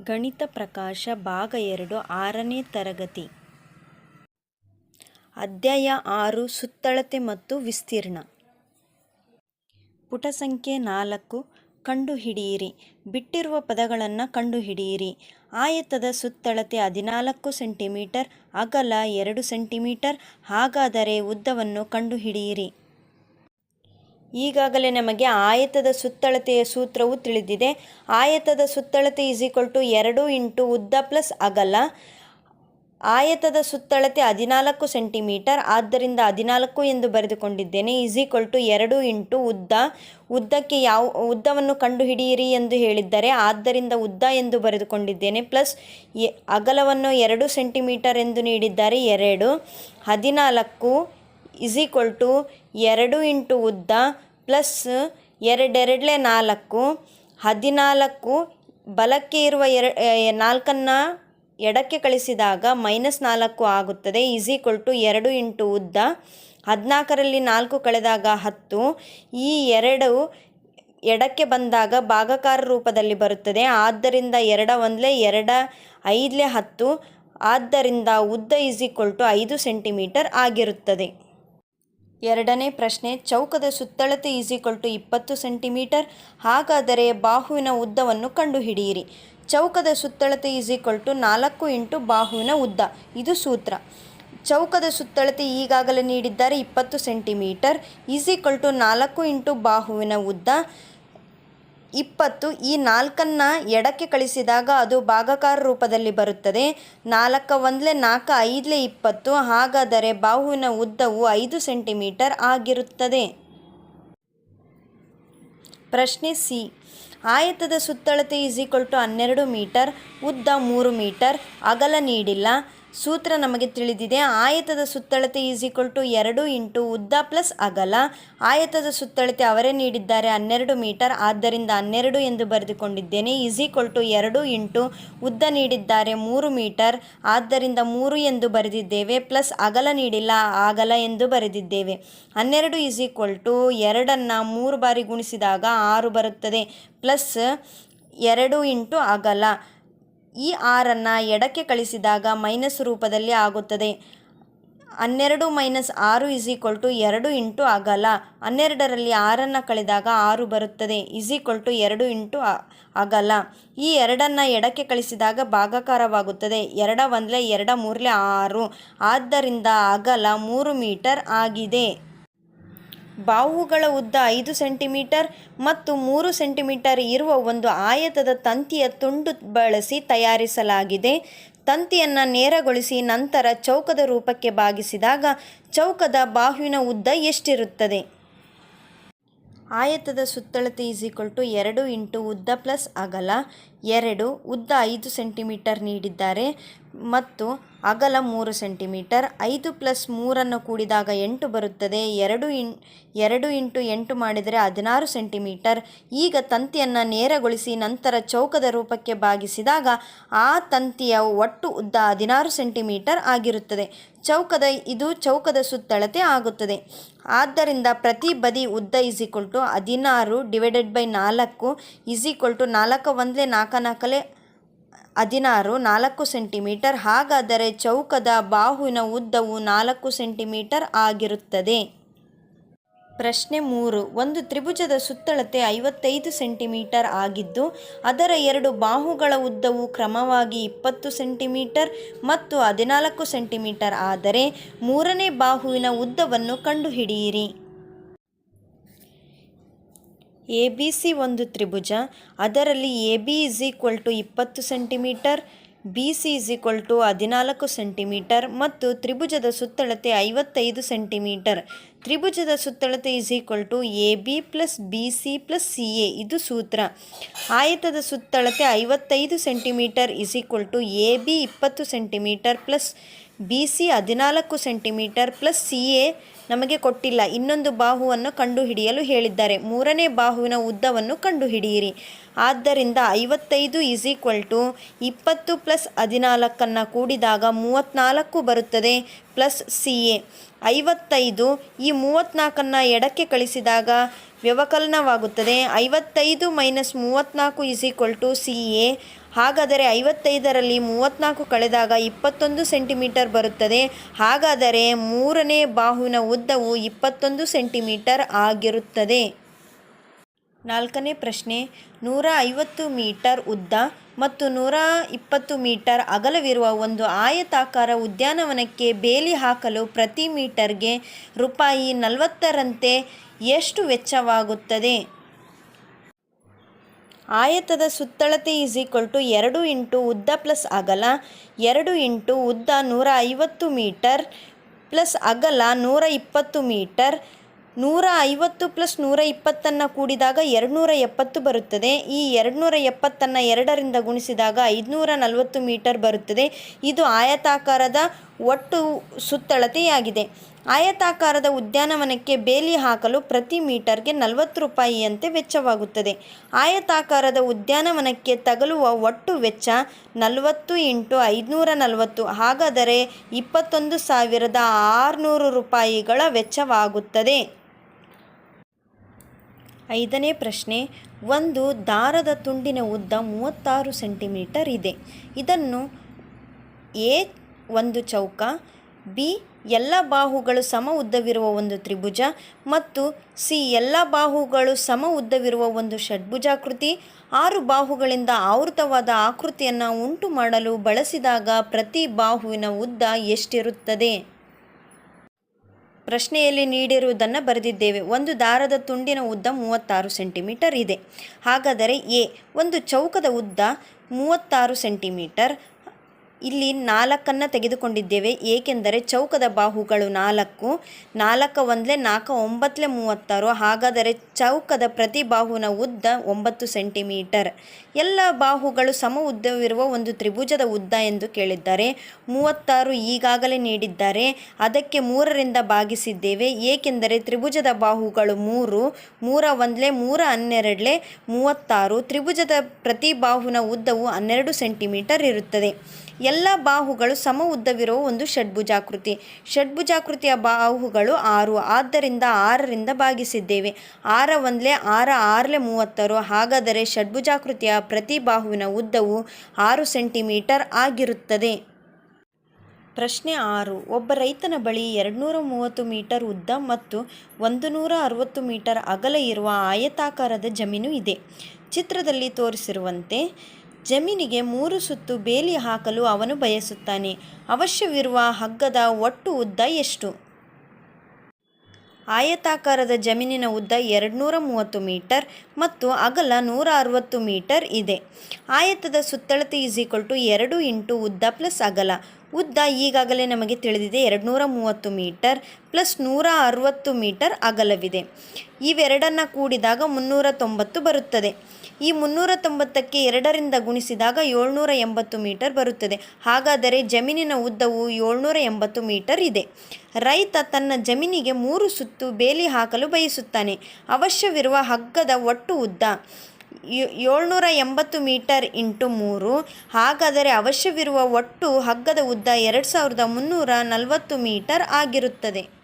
ಗಣಿತ ಪ್ರಕಾಶ ಭಾಗ ಎರಡು, ಆರನೇ ತರಗತಿ. ಅಧ್ಯಾಯ ಆರು, ಸುತ್ತಳತೆ ಮತ್ತು ವಿಸ್ತೀರ್ಣ. ಪುಟ ಸಂಖ್ಯೆ ನಾಲ್ಕು, ಕಂಡುಹಿಡಿಯಿರಿ. ಬಿಟ್ಟಿರುವ ಪದಗಳನ್ನು ಕಂಡುಹಿಡಿಯಿರಿ. ಆಯತದ ಸುತ್ತಳತೆ ಹದಿನಾಲ್ಕು ಸೆಂಟಿಮೀಟರ್, ಅಗಲ ಎರಡು ಸೆಂಟಿಮೀಟರ್, ಹಾಗಾದರೆ ಉದ್ದವನ್ನು ಕಂಡುಹಿಡಿಯಿರಿ. ಈಗಾಗಲೇ ನಮಗೆ ಆಯತದ ಸುತ್ತಳತೆಯ ಸೂತ್ರವು ತಿಳಿದಿದೆ. ಆಯತದ ಸುತ್ತಳತೆ ಈಸ್ ಈಕ್ವಲ್ ಟು ಎರಡು ಇಂಟು ಉದ್ದ ಪ್ಲಸ್ ಅಗಲ. ಆಯತದ ಸುತ್ತಳತೆ ಹದಿನಾಲ್ಕು ಸೆಂಟಿಮೀಟರ್ ಆದ್ದರಿಂದ ಹದಿನಾಲ್ಕು ಎಂದು ಬರೆದುಕೊಂಡಿದ್ದೇನೆ. ಈಸ್ ಈಕ್ವಲ್ ಟು ಎರಡು ಇಂಟು ಉದ್ದ. ಉದ್ದಕ್ಕೆ ಯಾವ, ಉದ್ದವನ್ನು ಕಂಡುಹಿಡಿಯಿರಿ ಎಂದು ಹೇಳಿದ್ದಾರೆ, ಆದ್ದರಿಂದ ಉದ್ದ ಎಂದು ಬರೆದುಕೊಂಡಿದ್ದೇನೆ. ಪ್ಲಸ್ ಅಗಲವನ್ನು ಎರಡು ಸೆಂಟಿಮೀಟರ್ ಎಂದು ನೀಡಿದ್ದಾರೆ. ಎರಡು, ಹದಿನಾಲ್ಕು ಇಸ್ ಈಕ್ವಲ್ ಟು ಎರಡು ಇಂಟು ಉದ್ದ ಪ್ಲಸ್ ಎರಡೆರಡಲೆ ನಾಲ್ಕು, ಹದಿನಾಲ್ಕು, ಬಲಕ್ಕೆ ಇರುವ ಎರ ನಾಲ್ಕನ್ನು ಎಡಕ್ಕೆ ಕಳಿಸಿದಾಗ ಮೈನಸ್ ನಾಲ್ಕು ಆಗುತ್ತದೆ. ಈಸ್ ಈಕ್ವಲ್ ಟು ಎರಡು ಇಂಟು ಉದ್ದ, ಹದಿನಾಲ್ಕರಲ್ಲಿ ನಾಲ್ಕು ಕಳೆದಾಗ ಹತ್ತು, ಈ ಎರಡು ಎಡಕ್ಕೆ ಬಂದಾಗ ಭಾಗಕಾರ ರೂಪದಲ್ಲಿ ಬರುತ್ತದೆ. ಆದ್ದರಿಂದ ಎರಡ ಒಂದಲೇ ಎರಡ, ಐದಲೇ ಹತ್ತು, ಆದ್ದರಿಂದ ಉದ್ದ ಈಸ್ ಈಕ್ವಲ್ ಟು ಐದು ಸೆಂಟಿಮೀಟರ್ ಆಗಿರುತ್ತದೆ. ಎರಡನೇ ಪ್ರಶ್ನೆ, ಚೌಕದ ಸುತ್ತಳತೆ ಈಸ್ ಈಕ್ವಲ್ ಟು ಇಪ್ಪತ್ತು ಸೆಂಟಿಮೀಟರ್ ಹಾಗಾದರೆ ಬಾಹುವಿನ ಉದ್ದವನ್ನು ಕಂಡುಹಿಡಿಯಿರಿ. ಚೌಕದ ಸುತ್ತಳತೆ ಈಸ್ ಈಕ್ವಲ್ ಟು ನಾಲ್ಕು ಇಂಟು ಬಾಹುವಿನ ಉದ್ದ. ಇದು ಸೂತ್ರ. ಚೌಕದ ಸುತ್ತಳತೆ ಈಗಾಗಲೇ ನೀಡಿದ್ದಾರೆ ಇಪ್ಪತ್ತು ಸೆಂಟಿಮೀಟರ್ ಈಸ್ ಈಕ್ವಲ್ ಟು ನಾಲ್ಕು ಇಂಟು ಬಾಹುವಿನ ಉದ್ದ. ಇಪ್ಪತ್ತು ಈ ನಾಲ್ಕನ್ನು ಎಡಕ್ಕೆ ಕಳಿಸಿದಾಗ ಅದು ಭಾಗಕಾರ ರೂಪದಲ್ಲಿ ಬರುತ್ತದೆ. ನಾಲ್ಕು ಒಂದಲೇ ನಾಲ್ಕು ಐದಲೇ ಇಪ್ಪತ್ತು, ಹಾಗಾದರೆ ಬಾಹುವಿನ ಉದ್ದವು ಐದು ಸೆಂಟಿಮೀಟರ್ ಆಗಿರುತ್ತದೆ. ಪ್ರಶ್ನೆ ಸಿ. ಆಯತದ ಸುತ್ತಳತೆ ಈಸ್ ಈಕ್ವಲ್ ಟು ಹನ್ನೆರಡು ಮೀಟರ್, ಉದ್ದ ಮೂರು ಮೀಟರ್, ಅಗಲ ನೀಡಿಲ್ಲ. ಸೂತ್ರ ನಮಗೆ ತಿಳಿದಿದೆ, ಆಯತದ ಸುತ್ತಳತೆ ಈಸ್ ಈಕ್ವಲ್ ಟು ಎರಡು ಇಂಟು ಉದ್ದ ಪ್ಲಸ್ ಅಗಲ. ಆಯತದ ಸುತ್ತಳತೆ ಅವರೇ ನೀಡಿದ್ದಾರೆ, ಹನ್ನೆರಡು ಮೀಟರ್ ಆದ್ದರಿಂದ ಹನ್ನೆರಡು ಎಂದು ಬರೆದುಕೊಂಡಿದ್ದೇನೆ ಈಸ್ ಈಕ್ವಲ್ ಟು ಎರಡು ಇಂಟು ಉದ್ದ ನೀಡಿದ್ದಾರೆ, ಮೂರು ಮೀಟರ್ ಆದ್ದರಿಂದ ಮೂರು ಎಂದು ಬರೆದಿದ್ದೇವೆ ಪ್ಲಸ್ ಅಗಲ ನೀಡಿಲ್ಲ, ಅಗಲ ಎಂದು ಬರೆದಿದ್ದೇವೆ. ಹನ್ನೆರಡು ಈಸ್ ಈಕ್ವಲ್ ಟು ಎರಡನ್ನು ಮೂರು ಬಾರಿ ಗುಣಿಸಿದಾಗ ಆರು ಬರುತ್ತದೆ ಪ್ಲಸ್ ಎರಡು ಇಂಟು ಅಗಲ. ಈ ಆರನ್ನು ಎಡಕ್ಕೆ ಕಳಿಸಿದಾಗ ಮೈನಸ್ ರೂಪದಲ್ಲಿ ಆಗುತ್ತದೆ. ಹನ್ನೆರಡು ಮೈನಸ್ ಆರು ಇಸ್ ಈಕ್ವಲ್ ಟು ಎರಡು ಇಂಟು ಅಗಲ. ಹನ್ನೆರಡರಲ್ಲಿ ಆರನ್ನು ಕಳೆದಾಗ ಆರು ಬರುತ್ತದೆ. ಇಸ್ ಈಕ್ವಲ್ ಟು ಎರಡು ಇಂಟು ಅಗಲ. ಈ ಎರಡನ್ನು ಎಡಕ್ಕೆ ಕಳಿಸಿದಾಗ ಭಾಗಾಕಾರವಾಗುತ್ತದೆ. ಎರಡ ಒಂದಲೇ ಎರಡ ಮೂರಲೇ ಆರು. ಆದ್ದರಿಂದ ಅಗಲ ಮೂರು ಮೀಟರ್ ಆಗಿದೆ. ಬಾಹುಗಳ ಉದ್ದ ಐದು ಸೆಂಟಿಮೀಟರ್ ಮತ್ತು ಮೂರು ಸೆಂಟಿಮೀಟರ್ ಇರುವ ಒಂದು ಆಯತದ ತಂತಿಯ ತುಂಡು ಬಳಸಿ ತಯಾರಿಸಲಾಗಿದೆ. ತಂತಿಯನ್ನು ನೇರಗೊಳಿಸಿ ನಂತರ ಚೌಕದ ರೂಪಕ್ಕೆ ಬಾಗಿಸಿದಾಗ ಚೌಕದ ಬಾಹುವಿನ ಉದ್ದ ಎಷ್ಟಿರುತ್ತದೆ? ಆಯತದ ಸುತ್ತಳತೆ ಈಸ್ ಈಕ್ವಲ್ ಟು ಎರಡು ಇಂಟು ಉದ್ದ ಪ್ಲಸ್ ಅಗಲ. ಎರಡು, ಉದ್ದ ಐದು ಸೆಂಟಿಮೀಟರ್ ನೀಡಿದ್ದಾರೆ. ಮತ್ತು ಅಗಲ ಮೂರು ಸೆಂಟಿಮೀಟರ್ ಐದು ಪ್ಲಸ್ ಮೂರನ್ನು ಕೂಡಿದಾಗ ಎಂಟು ಬರುತ್ತದೆ. ಎರಡು ಇನ್, ಎರಡು ಇಂಟು ಎಂಟು ಮಾಡಿದರೆ ಹದಿನಾರು ಸೆಂಟಿಮೀಟರ್ ಈಗ ತಂತಿಯನ್ನು ನೇರಗೊಳಿಸಿ ನಂತರ ಚೌಕದ ರೂಪಕ್ಕೆ ಬಾಗಿಸಿದಾಗ ಆ ತಂತಿಯ ಒಟ್ಟು ಉದ್ದ ಹದಿನಾರು ಸೆಂಟಿಮೀಟರ್ ಆಗಿರುತ್ತದೆ. ಚೌಕದ, ಇದು ಚೌಕದ ಸುತ್ತಳತೆ ಆಗುತ್ತದೆ. ಆದ್ದರಿಂದ ಪ್ರತಿ ಬದಿ ಉದ್ದ ಇಸ್ ಈಕ್ವಲ್ ಟು ಹದಿನಾರು ಡಿವೈಡೆಡ್ ಬೈ ನಾಲ್ಕು ಇಸ್ ಈಕ್ವಲ್ ಟು ನಾಲ್ಕು ಒಂದಲೇ ನಾಲ್ಕು ನಾಲ್ಕಲೇ ಹದಿನಾರು, ನಾಲ್ಕು ಸೆಂಟಿಮೀಟರ್ ಹಾಗಾದರೆ ಚೌಕದ ಬಾಹುವಿನ ಉದ್ದವು ನಾಲ್ಕು ಸೆಂಟಿಮೀಟರ್ ಆಗಿರುತ್ತದೆ. ಪ್ರಶ್ನೆ ಮೂರು. ಒಂದು ತ್ರಿಭುಜದ ಸುತ್ತಳತೆ ಐವತ್ತೈದು ಸೆಂಟಿಮೀಟರ್ ಆಗಿದ್ದು, ಅದರ ಎರಡು ಬಾಹುಗಳ ಉದ್ದವು ಕ್ರಮವಾಗಿ ಇಪ್ಪತ್ತು ಸೆಂಟಿಮೀಟರ್ ಮತ್ತು ಹದಿನಾಲ್ಕು ಸೆಂಟಿಮೀಟರ್ ಆದರೆ ಮೂರನೇ ಬಾಹುವಿನ ಉದ್ದವನ್ನು ಕಂಡುಹಿಡಿಯಿರಿ. ಎ ಬಿ ಸಿ ಒಂದು ತ್ರಿಭುಜ. ಅದರಲ್ಲಿ A B is equal to ಇಪ್ಪತ್ತು centimetre, B C is equal to ಹದಿನಾಲ್ಕು ಸೆಂಟಿಮೀಟರ್ ಮತ್ತು ತ್ರಿಭುಜದ ಸುತ್ತಳತೆ ಐವತ್ತೈದು ಸೆಂಟಿಮೀಟರ್. ತ್ರಿಭುಜದ ಸುತ್ತಳತೆ is equal to A B plus B C plus C A ಇದು ಸೂತ್ರ. ಆಯತದ ಸುತ್ತಳತೆ ಐವತ್ತೈದು centimetre is equal to A B ಇಪ್ಪತ್ತು ಸೆಂಟಿಮೀಟರ್ ಪ್ಲಸ್ ಬಿ ಸಿ ಹದಿನಾಲ್ಕು ಸೆಂಟಿಮೀಟರ್ ಪ್ಲಸ್ ಸಿ ಎ ನಮಗೆ ಕೊಟ್ಟಿಲ್ಲ. ಇನ್ನೊಂದು ಬಾಹುವನ್ನು ಕಂಡುಹಿಡಿಯಲು ಹೇಳಿದ್ದಾರೆ. ಮೂರನೇ ಬಾಹುವಿನ ಉದ್ದವನ್ನು ಕಂಡುಹಿಡಿಯಿರಿ. ಆದ್ದರಿಂದ ಐವತ್ತೈದು ಇಸ್ ಈಕ್ವಲ್ ಟು ಇಪ್ಪತ್ತು ಪ್ಲಸ್ ಹದಿನಾಲ್ಕನ್ನು ಕೂಡಿದಾಗ ಮೂವತ್ತ್ನಾಲ್ಕು ಬರುತ್ತದೆ ಪ್ಲಸ್ ಸಿ ಎ ಐವತ್ತೈದು ಈ ಮೂವತ್ತ್ನಾಲ್ಕನ್ನು ಎಡಕ್ಕೆ ಕಳಿಸಿದಾಗ ವ್ಯವಕಲನವಾಗುತ್ತದೆ. ಐವತ್ತೈದು ಮೈನಸ್ ಮೂವತ್ತ್ನಾಲ್ಕು is equal to C A ಹಾಗಾದರೆ ಐವತ್ತೈದರಲ್ಲಿ ಮೂವತ್ತ್ನಾಲ್ಕು ಕಳೆದಾಗ ಇಪ್ಪತ್ತೊಂದು ಸೆಂಟಿಮೀಟರ್ ಬರುತ್ತದೆ. ಹಾಗಾದರೆ ಮೂರನೇ ಬಾಹುವಿನ ಉದ್ದವು ಇಪ್ಪತ್ತೊಂದು ಸೆಂಟಿಮೀಟರ್ ಆಗಿರುತ್ತದೆ. ನಾಲ್ಕನೇ ಪ್ರಶ್ನೆ, ನೂರ ಐವತ್ತು ಮೀಟರ್ ಉದ್ದ ಮತ್ತು ನೂರ ಇಪ್ಪತ್ತು ಮೀಟರ್ ಅಗಲವಿರುವ ಒಂದು ಆಯತಾಕಾರ ಉದ್ಯಾನವನಕ್ಕೆ ಬೇಲಿ ಹಾಕಲು ಪ್ರತಿ ಮೀಟರ್ಗೆ ರೂಪಾಯಿ ನಲವತ್ತರಂತೆ ಎಷ್ಟು ವೆಚ್ಚವಾಗುತ್ತದೆ? ಆಯತದ ಸುತ್ತಳತೆ ಈಸ್ ಈಕ್ವಲ್ ಟು ಎರಡು ಇಂಟು ಉದ್ದ ಪ್ಲಸ್ ಅಗಲ, ಎರಡು ಇಂಟು ಉದ್ದ ನೂರ ಐವತ್ತು ಮೀಟರ್ ಪ್ಲಸ್ ಅಗಲ ನೂರ ಇಪ್ಪತ್ತು ಮೀಟರ್. ನೂರ ಐವತ್ತು ಪ್ಲಸ್ ನೂರ ಇಪ್ಪತ್ತನ್ನು ಕೂಡಿದಾಗ ಎರಡುನೂರ ಎಪ್ಪತ್ತು ಬರುತ್ತದೆ. ಈ ಎರಡುನೂರ ಎಪ್ಪತ್ತನ್ನು ಎರಡರಿಂದ ಗುಣಿಸಿದಾಗ ಐದುನೂರ ನಲವತ್ತು ಮೀಟರ್ ಬರುತ್ತದೆ. ಇದು ಆಯತಾಕಾರದ ಒಟ್ಟು ಸುತ್ತಳತೆಯಾಗಿದೆ. ಆಯತಾಕಾರದ ಉದ್ಯಾನವನಕ್ಕೆ ಬೇಲಿ ಹಾಕಲು ಪ್ರತಿ ಮೀಟರ್ಗೆ ನಲವತ್ತು ರೂಪಾಯಿಯಂತೆ ವೆಚ್ಚವಾಗುತ್ತದೆ. ಆಯತಾಕಾರದ ಉದ್ಯಾನವನಕ್ಕೆ ತಗಲುವ ಒಟ್ಟು ವೆಚ್ಚ ನಲವತ್ತು ಇಂಟು ಐದುನೂರ ನಲವತ್ತು. ಹಾಗಾದರೆ ಇಪ್ಪತ್ತೊಂದು ಸಾವಿರದ ಆರುನೂರು ರೂಪಾಯಿಗಳ ವೆಚ್ಚವಾಗುತ್ತದೆ. ಐದನೇ ಪ್ರಶ್ನೆ, ಒಂದು ದಾರದ ತುಂಡಿನ ಉದ್ದ ಮೂವತ್ತಾರು ಸೆಂಟಿಮೀಟರ್ ಇದೆ. ಇದನ್ನು ಎ ಒಂದು ಚೌಕ ಬಿ, ಎಲ್ಲ ಬಾಹುಗಳು ಸಮ ಉದ್ದವಿರುವ ಒಂದು ತ್ರಿಭುಜ ಮತ್ತು ಸಿ, ಎಲ್ಲ ಬಾಹುಗಳು ಸಮ ಉದ್ದವಿರುವ ಒಂದು ಷಡ್ಭುಜಾಕೃತಿ. ಆರು ಬಾಹುಗಳಿಂದ ಆವೃತವಾದ ಆಕೃತಿಯನ್ನು ಉಂಟು ಮಾಡಲು ಬಳಸಿದಾಗ ಪ್ರತಿ ಬಾಹುವಿನ ಉದ್ದ ಎಷ್ಟಿರುತ್ತದೆ? ಪ್ರಶ್ನೆಯಲ್ಲಿ ನೀಡಿರುವುದನ್ನು ಬರೆದಿದ್ದೇವೆ. ಒಂದು ದಾರದ ತುಂಡಿನ ಉದ್ದ ಮೂವತ್ತಾರು ಸೆಂಟಿಮೀಟರ್ ಇದೆ. ಹಾಗಾದರೆ ಎ, ಒಂದು ಚೌಕದ ಉದ್ದ ಮೂವತ್ತಾರು ಸೆಂಟಿಮೀಟರ್ ಇಲ್ಲಿ ನಾಲ್ಕನ್ನು ತೆಗೆದುಕೊಂಡಿದ್ದೇವೆ. ಏಕೆಂದರೆ ಚೌಕದ ಬಾಹುಗಳು ನಾಲ್ಕು ನಾಲ್ಕು ಒಂದಲೇ ನಾಲ್ಕು ಒಂಬತ್ತಲೇ ಮೂವತ್ತಾರು. ಹಾಗಾದರೆ ಚೌಕದ ಪ್ರತಿ ಬಾಹುನ ಉದ್ದ ಒಂಬತ್ತು ಸೆಂಟಿಮೀಟರ್. ಎಲ್ಲ ಬಾಹುಗಳು ಸಮ ಉದ್ದವಿರುವ ಒಂದು ತ್ರಿಭುಜದ ಉದ್ದ ಎಂದು ಕೇಳಿದ್ದಾರೆ. ಮೂವತ್ತಾರು ಈಗಾಗಲೇ ನೀಡಿದ್ದಾರೆ. ಅದಕ್ಕೆ ಮೂರರಿಂದ ಭಾಗಿಸಿದ್ದೇವೆ. ಏಕೆಂದರೆ ತ್ರಿಭುಜದ ಬಾಹುಗಳು ಮೂರು, ಮೂರ ಒಂದಲೇ ಮೂರ ಹನ್ನೆರಡಲೇ ಮೂವತ್ತಾರು. ತ್ರಿಭುಜದ ಪ್ರತಿ ಬಾಹುನ ಉದ್ದವು ಹನ್ನೆರಡು ಸೆಂಟಿಮೀಟರ್ ಇರುತ್ತದೆ. ಎಲ್ಲ ಬಾಹುಗಳು ಸಮ ಉದ್ದವಿರುವ ಒಂದು ಷಡ್ಭುಜಾಕೃತಿ. ಷಡ್ಭುಜಾಕೃತಿಯ ಬಾಹುಗಳು ಆರು, ಆದ್ದರಿಂದ ಆರರಿಂದ ಭಾಗಿಸಿದ್ದೇವೆ. ಆರ ಒಂದ್ಲೆ ಆರ, ಆರಲೆ ಮೂವತ್ತರು. ಹಾಗಾದರೆ ಷಡ್ಭುಜಾಕೃತಿಯ ಪ್ರತಿ ಬಾಹುವಿನ ಉದ್ದವು ಆರು ಸೆಂಟಿಮೀಟರ್ ಆಗಿರುತ್ತದೆ. ಪ್ರಶ್ನೆ ಆರು, ಒಬ್ಬ ರೈತನ ಬಳಿ ಎರಡುನೂರ ಮೂವತ್ತು ಮೀಟರ್ ಉದ್ದ ಮತ್ತು ಒಂದು ನೂರ ಅರವತ್ತು ಮೀಟರ್ ಅಗಲ ಇರುವ ಆಯತಾಕಾರದ ಜಮೀನು ಇದೆ. ಚಿತ್ರದಲ್ಲಿ ತೋರಿಸಿರುವಂತೆ ಜಮೀನಿಗೆ ಮೂರು ಸುತ್ತು ಬೇಲಿ ಹಾಕಲು ಅವನು ಬಯಸುತ್ತಾನೆ. ಅವಶ್ಯವಿರುವ ಹಗ್ಗದ ಒಟ್ಟು ಉದ್ದ ಎಷ್ಟು? ಆಯತಾಕಾರದ ಜಮೀನಿನ ಉದ್ದ ಎರಡುನೂರ ಮೂವತ್ತು ಮೀಟರ್ ಮತ್ತು ಅಗಲ ನೂರ ಅರವತ್ತು ಮೀಟರ್ ಇದೆ. ಆಯತದ ಸುತ್ತಳತೆ ಈಸ್ ಈಕ್ವಲ್ ಟು ಎರಡು ಇಂಟು ಉದ್ದ ಪ್ಲಸ್ ಅಗಲ. ಉದ್ದ ಈಗಾಗಲೇ ನಮಗೆ ತಿಳಿದಿದೆ ಎರಡುನೂರ ಮೂವತ್ತು ಮೀಟರ್ ಪ್ಲಸ್ ನೂರ ಅರವತ್ತು ಮೀಟರ್ ಅಗಲವಿದೆ. ಇವೆರಡನ್ನು ಕೂಡಿದಾಗ ಮುನ್ನೂರ ತೊಂಬತ್ತು ಬರುತ್ತದೆ. ಈ ಮುನ್ನೂರ ತೊಂಬತ್ತಕ್ಕೆ ಎರಡರಿಂದ ಗುಣಿಸಿದಾಗ ಏಳ್ನೂರ ಎಂಬತ್ತು ಮೀಟರ್ ಬರುತ್ತದೆ. ಹಾಗಾದರೆ ಜಮೀನಿನ ಉದ್ದವು ಏಳ್ನೂರ ಎಂಬತ್ತು ಮೀಟರ್ ಇದೆ. ರೈತ ತನ್ನ ಜಮೀನಿಗೆ ಮೂರು ಸುತ್ತು ಬೇಲಿ ಹಾಕಲು ಬಯಸುತ್ತಾನೆ. ಅವಶ್ಯವಿರುವ ಹಗ್ಗದ ಒಟ್ಟು ಉದ್ದ ಏಳ್ನೂರ ಎಂಬತ್ತು ಮೀಟರ್ ಇಂಟು ಮೂರು. ಹಾಗಾದರೆ ಅವಶ್ಯವಿರುವ ಒಟ್ಟು ಹಗ್ಗದ ಉದ್ದ ಎರಡು ಸಾವಿರದ ಮುನ್ನೂರ ನಲವತ್ತು ಮೀಟರ್ ಆಗಿರುತ್ತದೆ.